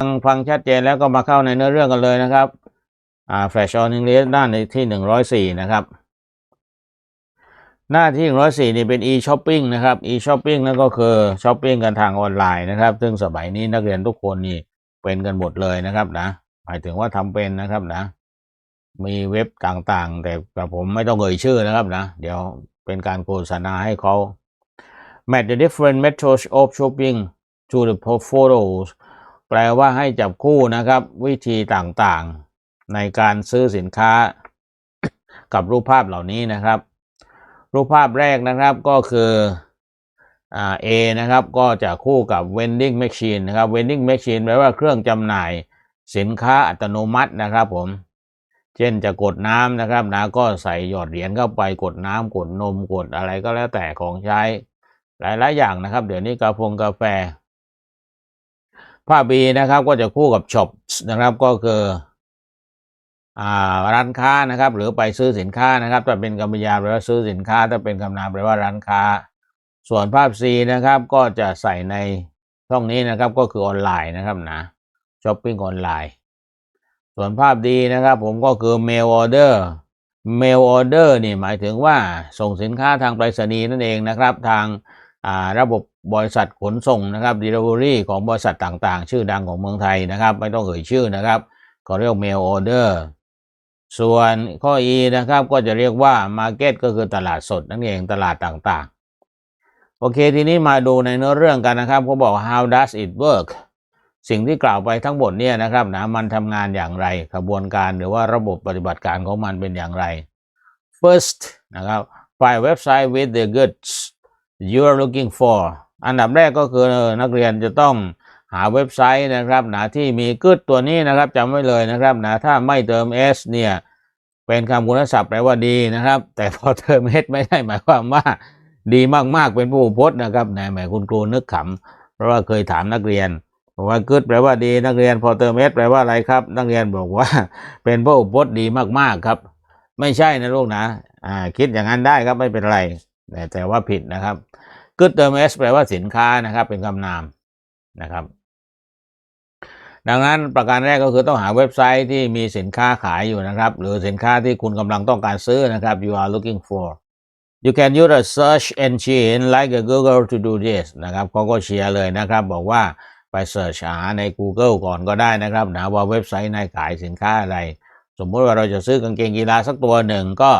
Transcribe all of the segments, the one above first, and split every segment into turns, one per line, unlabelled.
ฟังฟังชัดเจนแล้วก็มาเข้าในเนื้อเรื่องกันเลยนะครับอ่า Flash on English ด้านในที่หนึ่งร้อยสี่นะครับ หน้าที่หนึ่งร้อยสี่นี่เป็น e-shopping นะครับ e-shopping นั่นก็คือช้อปปิ้งกันทางออนไลน์นะครับ ซึ่งสมัยนี้นักเรียนทุกคนนี่เป็นกันหมดเลยนะครับนะหมายถึงว่าทำเป็นนะครับนะ มีเว็บต่างๆ แต่แต่ผมไม่ต้องเอ่ยชื่อนะครับนะ เดี๋ยวเป็นการโฆษณาให้เขา match the different methods of shopping to the photos แปลว่าให้จับคู่นะครับ วิธีต่างๆ ในการซื้อสินค้า กับรูปภาพเหล่านี้นะครับ รูปภาพแรกนะครับก็คืออ่า A นะครับก็จะคู่กับ vending machine นะครับ vending machine แปลว่าเครื่องจำหน่ายสินค้าอัตโนมัตินะครับผม เช่นจะกดน้ำนะครับนะก็ใส่หยอดเหรียญเข้าไปกดน้ำกดนมกดอะไรก็แล้วแต่ของใช้ หลายๆอย่างนะครับ เดี๋ยวนี้กาแฟกาแฟภาพ B นะครับก็จะคู่กับ shop นะครับก็คืออ่าร้านค้านะครับ หรือไปซื้อสินค้านะครับถ้าเป็นกรรมยาแปลว่าซื้อสินค้า ถ้าเป็นคำนามแปลว่าร้านค้า ส่วนภาพ C นะครับก็จะใส่ในช่องนี้นะครับก็คือออนไลน์นะครับนะช้อปปิ้งออนไลน์ ส่วนภาพดีนะครับ ผมก็คือ mail order mail order นี่หมายถึงว่าส่งสินค้าทางไปรษณีย์นั่นเองนะครับ ทาง ระบบบริษัทขนส่งนะครับ delivery ของบริษัทต่างๆ ชื่อดังของเมืองไทยนะครับ ไม่ต้องเอ่ยชื่อนะครับก็เรียก mail order ส่วนข้อ E นะครับก็จะเรียกว่า market ก็คือตลาดสดนั่นเองตลาดต่างๆ โอเคทีนี้มาดูในเนื้อเรื่องกันนะครับเขาบอก how does it work สิ่งที่กล่าวไปทั้งหมดเนี่ยนะครับนะมันทำงานอย่างไรกระบวนการหรือว่าระบบปฏิบัติการของมันเป็นอย่างไร first นะครับ find website with the goods you are looking for อันดับแรกก็คือนักเรียนจะต้องหาเว็บไซต์นะครับนะที่มีกึดตัวนี้นะครับจำไว้เลยนะครับนะถ้าไม่เติม s เนี่ยเป็นคำคุณศัพท์แปลว่าดีนะครับ แต่พอเติม s ไม่ได้หมายความว่า ดีมากๆเป็นผู้พจน์นะครับนะแหมคุณครูนึกขำเพราะว่าเคยถามนักเรียนบอกว่ากึดแปลว่าดีนักเรียนพอเติม s แปลว่าอะไรครับ นักเรียนบอกว่าเป็นผู้พจน์ดีมากๆครับ ไม่ใช่นะลูกนะอ่าคิดอย่างนั้นได้ครับไม่เป็นไร แต่แต่ว่าผิดนะครับ good term s แปลว่าสินค้านะครับ เป็นคำนามนะครับ ดังนั้นประการแรกก็คือต้องหาเว็บไซต์ที่มีสินค้าขายอยู่นะครับ หรือสินค้าที่คุณกำลังต้องการซื้อนะครับ you are looking for you can use a search engine like a Google to do this นะครับเขาก็เชียร์เลยนะครับ บอกว่าไป search หาใน Google ก่อนก็ได้นะครับนะว่าเว็บไซต์ในขายสินค้าอะไร สมมติว่าเราจะซื้อกางเกงกีฬาสักตัวหนึ่งก็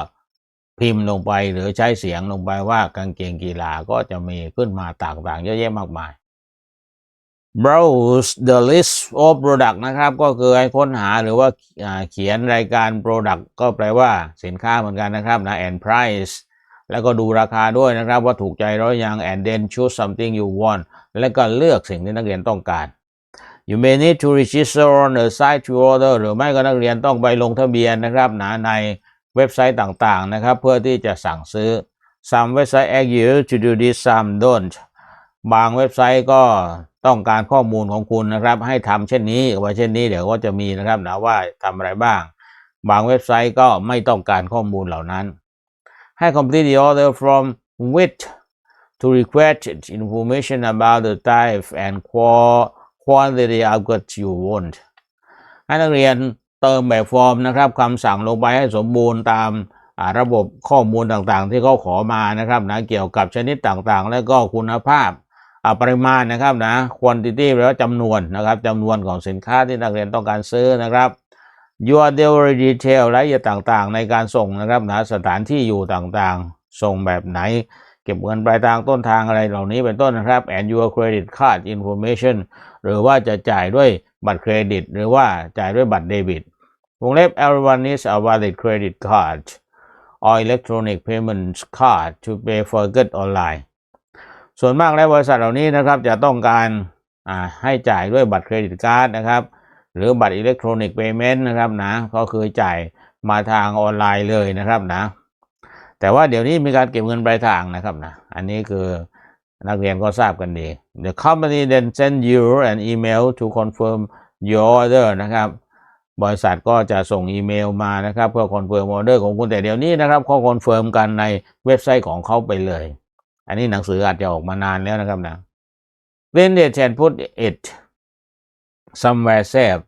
พิมพ์ลงไปหรือใช้เสียงลงไปว่ากางเกงกีฬาก็จะมีขึ้นมาต่างๆเยอะแยะมากมาย browse the list of product นะครับ ก็คือให้ค้นหาหรือว่าเขียนรายการ product ก็แปลว่าสินค้าเหมือนกันนะครับนะ and price แล้วก็ดูราคาด้วยนะครับว่าถูกใจหรือยัง and then choose something you want แล้วก็เลือกสิ่งที่นักเรียนต้องการ you may need to register on the site to order หรือไม่ก็นักเรียนต้องไปลงทะเบียนนะครับนะใน เว็บไซต์ต่างๆนะครับ เพื่อที่จะสั่งซื้อ some website ask you to do this some don't บางเว็บไซต์ก็ต้องการข้อมูลของคุณนะครับ ให้ทำเช่นนี้ไว้เช่นนี้เดี๋ยวก็จะมีนะครับนะว่าทำอะไรบ้าง บางเว็บไซต์ก็ไม่ต้องการข้อมูลเหล่านั้น ให้ complete the order from which to request information about the type and qua- quantity of goods you want ให้นักเรียน เติมแบบฟอร์มนะครับคำสั่งลงไปให้สมบูรณ์ตามระบบข้อมูลต่างๆ ที่เขาขอมานะครับนะเกี่ยวกับชนิดต่างๆ และก็คุณภาพปริมาณนะครับนะ quantity แปลว่าจำนวนนะครับจำนวนของสินค้าที่นักเรียนต้องการซื้อนะครับ your delivery detail รายละเอียดต่างๆ ในการส่งนะครับนะสถานที่อยู่ต่างๆ ส่งแบบไหน เก็บเงินปลายทางต้นทางอะไรเหล่านี้เป็นต้นนะครับ and your credit card information หรือว่าจะจ่ายด้วย บัตรเครดิต หรือว่าจ่ายด้วยบัตรเดบิต วงเล็บ everyone needs a valid credit card or electronic payments card to pay for goods online ส่วนมากแล้วบริษัทเหล่านี้นะครับจะต้องการให้จ่ายด้วยบัตรเครดิตการ์ดนะครับ หรือบัตรอิเล็กทรอนิกส์เพย์เมนต์นะครับนะก็คือจ่ายมาทางออนไลน์เลยนะครับนะ แต่ว่าเดี๋ยวนี้มีการเก็บเงินปลายทางนะครับนะ อันนี้คือ นักเรียนก็ทราบกันดี The company then send you an email to confirm your order นะครับ บริษัทก็จะส่งอีเมลมานะครับเพื่อคอนเฟิร์มออเดอร์ของคุณแต่เดี๋ยวนี้นะครับเขาคอนเฟิร์มกันในเว็บไซต์ของเขาไปเลย อันนี้หนังสืออาจจะออกมานานแล้วนะครับนะ print it and put it somewhere safe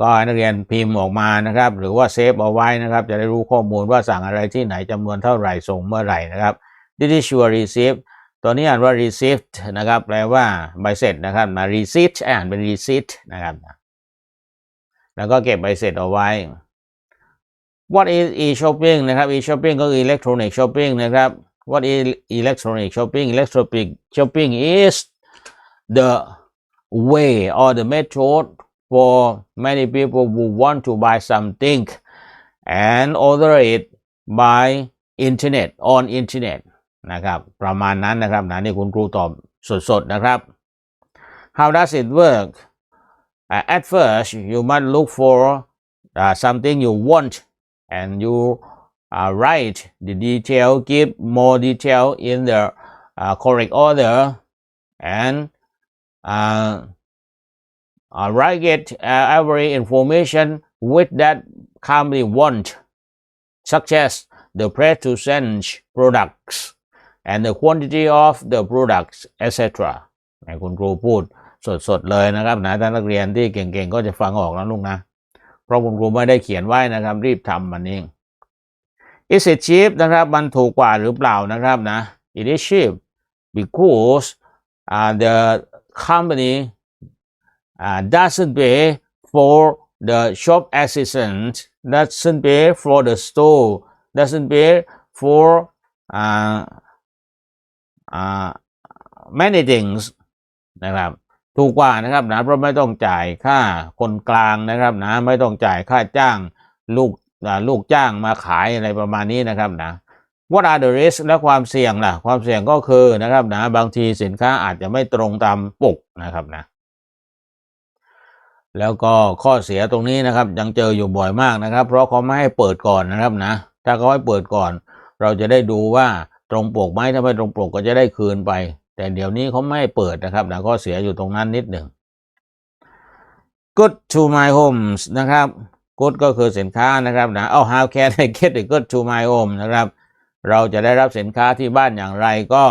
ก็ให้นักเรียนพิมพ์ออกมานะครับ หรือว่าเซฟเอาไว้นะครับ จะได้รู้ข้อมูลว่าสั่งอะไรที่ไหนจำนวนเท่าไหร่ส่งเมื่อไหร่นะครับ this is your receipt ตัวนี้อ่านว่า receipt นะครับ แปลว่าใบเสร็จนะครับมา receipt อ่านเป็น receipt นะครับแล้วก็เก็บใบเสร็จเอาไว้ what is e-shopping นะครับ e-shopping ก็คือ electronic shopping นะครับ what is electronic shopping electronic shopping is the way or the method for many people who want to buy something and order it by internet on internet นะครับ ประมาณนั้นนะครับนะนี่คุณครูตอบสดๆนะครับ how does it work Uh, at first you must look for uh, something you want and you uh, write the detail give more detail in the uh, correct order and uh, uh, write it uh, every information with that company want such as the price to send products and the quantity of the products etc ให้คุณครูพูดสดๆเลยนะครับนะถ้านักเรียนที่เก่งๆก็จะฟังออกนะลูกนะ เพราะคุณครูไม่ได้เขียนไว้นะครับ รีบทำมันเอง is it cheap นะครับมันถูกกว่าหรือเปล่านะครับนะ it is cheap because uh, the company uh, doesn't pay for the shop assistant doesn't pay for the store doesn't pay for uh, many things นะครับถูกกว่านะครับนะเพราะไม่ต้องจ่ายค่าคนกลางนะครับนะไม่ต้องจ่ายค่าจ้างลูกลูกจ้างมาขายอะไรประมาณนี้นะครับนะ What are the risks และความเสี่ยงล่ะ ความเสี่ยงก็คือนะครับนะบางทีสินค้าอาจจะไม่ตรงตามปกนะครับนะ แล้วก็ข้อเสียตรงนี้นะครับ ยังเจออยู่บ่อยมากนะครับ เพราะเขาไม่ให้เปิดก่อนนะครับนะ ถ้าเขาให้เปิดก่อน เราจะได้ดูว่า ตรงปกไหมถ้าไม่ตรงปกก็จะได้คืนไป แต่เดี๋ยวนี้เขาไม่เปิดนะครับนะข้อเสียอยู่ตรงนั้นนิดหนึ่ง good to my homes นะครับ good ก็คือสินค้านะครับนะเอา how can I get the good to my home นะครับ เราจะได้รับสินค้าที่บ้านอย่างไรก็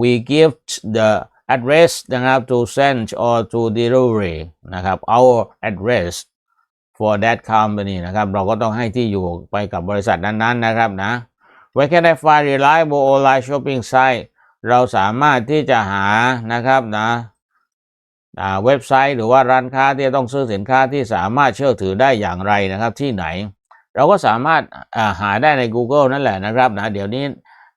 we give the address นะครับ to send or to delivery นะครับ our address for that company นะครับ เราก็ต้องให้ที่อยู่ไปกับบริษัทนั้นๆนะครับนะ where can I find reliable online shopping site เราสามารถที่จะหานะครับนะเว็บไซต์หรือว่าร้านค้าที่จะต้องซื้อสินค้าที่สามารถเชื่อถือได้อย่างไรนะครับที่ไหน เราก็สามารถาหาได้ใน Google นั่นแหละนะครับนะเดี๋ยวนี้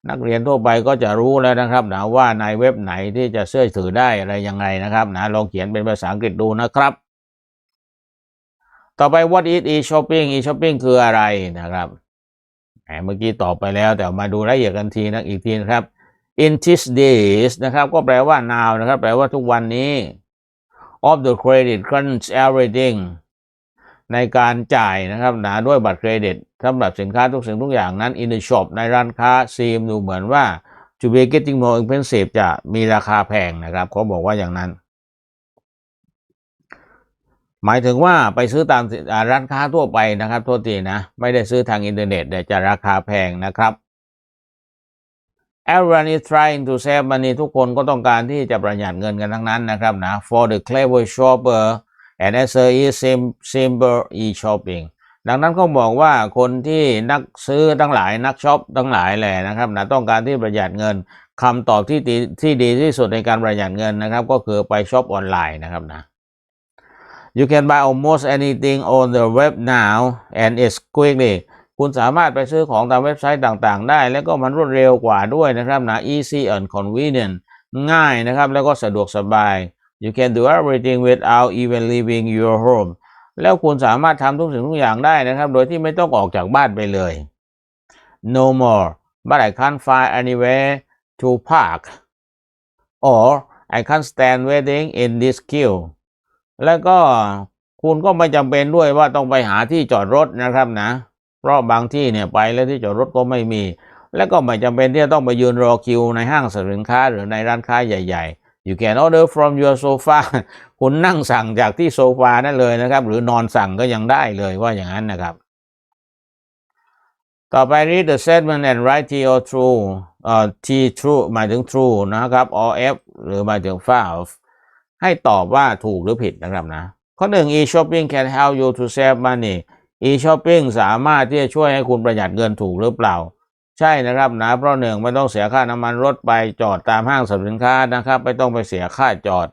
นักเรียนทั่วไปก็จะรู้แล้วนะครับนะว่าในเว็บไหนที่จะเชื่อถือได้อะไรยังไงนะครับนะลองเขียนเป็นภาษาอังกฤษดูนะครับ ต่อไป what is e-shopping e-shopping คืออะไรนะครับ เมื่อกี้ตอบไปแล้วแต่มาดูรายละเอียดกันทีนะอีกทีนะครับ in these days นะครับ ก็แปลว่า now นะครับ แปลว่าทุกวันนี้ of the credit crunch everything ในการจ่ายนะครับหนะด้วยบัตรเครดิตสำหรับสินค้าทุกสิ่งทุกอย่างนั้น in the shop ในร้านค้าซีมดูเหมือนว่า to be getting more expensive จะมีราคาแพงนะครับเขาบอกว่าอย่างนั้น หมายถึงว่าไปซื้อตามร้านค้าทั่วไปนะครับโทษทีนะ ไม่ได้ซื้อทางอินเทอร์เน็ตแต่จะราคาแพงนะครับ everyone is trying to save money ทุกคนก็ต้องการที่จะประหยัดเงินกันทั้งนั้นนะครับนะ for the clever shopper and answer is sim- simple e-shopping ดังนั้นก็บอกว่าคนที่นักซื้อทั้งหลายนักช็อปทั้งหลายแหละนะครับนะต้องการที่ประหยัดเงินคำตอบที่ที่ดีที่สุดในการประหยัดเงินนะครับ ก็คือไปช็อปออนไลน์นะครับนะ You can buy almost anything on the web now and it's quickly คุณสามารถไปซื้อของตามเว็บไซต์ต่างๆ ได้ แล้วก็มันรวดเร็วกว่าด้วยนะครับนะ easy and convenient ง่ายนะครับ แล้วก็สะดวกสบาย you can do everything without even leaving your home แล้วคุณสามารถทำทุกสิ่งทุกอย่างได้นะครับ โดยที่ไม่ต้องออกจากบ้านไปเลย no more but I can't find anywhere to park or I can't stand waiting in this queue แล้วก็คุณก็ไม่จำเป็นด้วยว่าต้องไปหาที่จอดรถนะครับนะ เพราะบางที่เนี่ยไปแล้วที่จอดรถก็ไม่มี แล้วก็ไม่จำเป็นที่จะต้องไปยืนรอคิวในห้างสรรพสินค้าหรือในร้านค้าใหญ่ๆ you can order from your sofa คุณนั่งสั่งจากที่โซฟานั่นเลยนะครับ หรือนอนสั่งก็ยังได้เลยว่าอย่างนั้นนะครับ ต่อไป read the statement and write T or true เอ่อ T true หมายถึง true นะครับ or F หรือหมายถึง false ให้ตอบว่าถูกหรือผิดนะครับนะ ข้อหนึ่ง e-shopping can help you to save money e-shopping สามารถที่จะช่วยให้คุณประหยัดเงินถูกหรือเปล่า ใช่นะครับนะเพราะหนึ่งไม่ต้องเสียค่าน้ำมันรถไปจอดตามห้างสรรพสินค้านะครับ ไม่ต้องไปเสียค่าจอด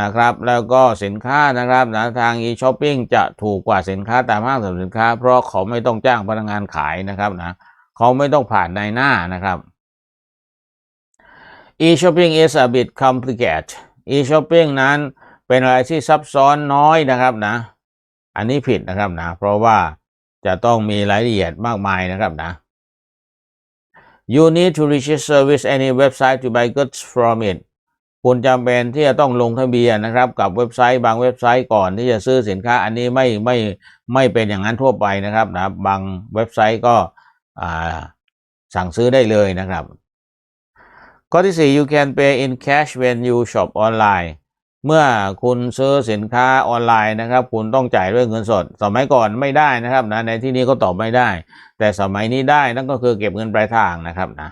นะครับ แล้วก็สินค้านะครับนะทาง e-shopping จะถูกกว่าสินค้าตามห้างสรรพสินค้า เพราะเขาไม่ต้องจ้างพนักงานขายนะครับนะเขาไม่ต้องผ่านในหน้านะครับ e-shopping is a bit complicated e-shopping นั้นเป็นอะไรที่ซับซ้อนน้อยนะครับนะ อันนี้ผิดนะครับนะ เพราะว่าจะต้องมีรายละเอียดมากมายนะครับนะ you need to register with any website to buy goods from it คุณจำเป็นที่จะต้องลงทะเบียนนะครับ กับเว็บไซต์บางเว็บไซต์ก่อนที่จะซื้อสินค้า อันนี้ไม่ไม่ไม่เป็นอย่างนั้นทั่วไปนะครับนะบางเว็บไซต์ก็สั่งซื้อได้เลยนะครับ ข้อที่ 4 you can pay in cash when you shop online เมื่อคุณซื้อสินค้าออนไลน์นะครับ คุณต้องจ่ายด้วยเงินสด สมัยก่อนไม่ได้นะครับนะในที่นี้ก็ตอบไม่ได้ แต่สมัยนี้ได้นั่นก็คือเก็บเงินปลายทางนะครับนะ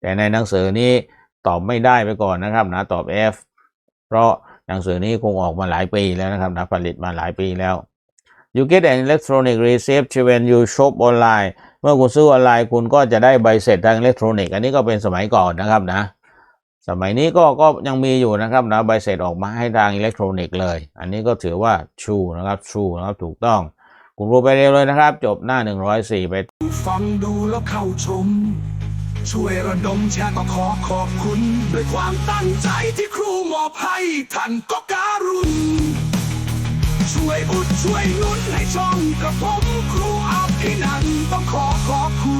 แต่ในหนังสือนี้ตอบไม่ได้ไปก่อนนะครับนะตอบ F เพราะหนังสือนี้คงออกมาหลายปีแล้วนะครับนะผลิตมาหลายปีแล้ว you get an electronic receipt when you shop online เมื่อคุณซื้อออนไลน์คุณก็จะได้ใบเสร็จทางอิเล็กทรอนิกส์อันนี้ก็เป็นสมัยก่อนนะครับนะ สมัยนี้ก็ก็ยังมีอยู่นะครับนะใบเสร็จออกมาให้ทางอิเล็กทรอนิกส์เลย อันนี้ก็ถือว่า true นะครับ true นะครับถูกต้องคุณรู้ไปเร็วเลยนะครับ จบหน้า 104 ไป
ฟังดูแล้วเข้าชม ช่วยระดมแชร์ก็ขอขอบคุณ ด้วยความตั้งใจที่ครูมอบให้ท่านก็การุณช่วยอุดช่วยนุนให้ช่องกระผมครู ที่นั้นต้องขอขอบคุณ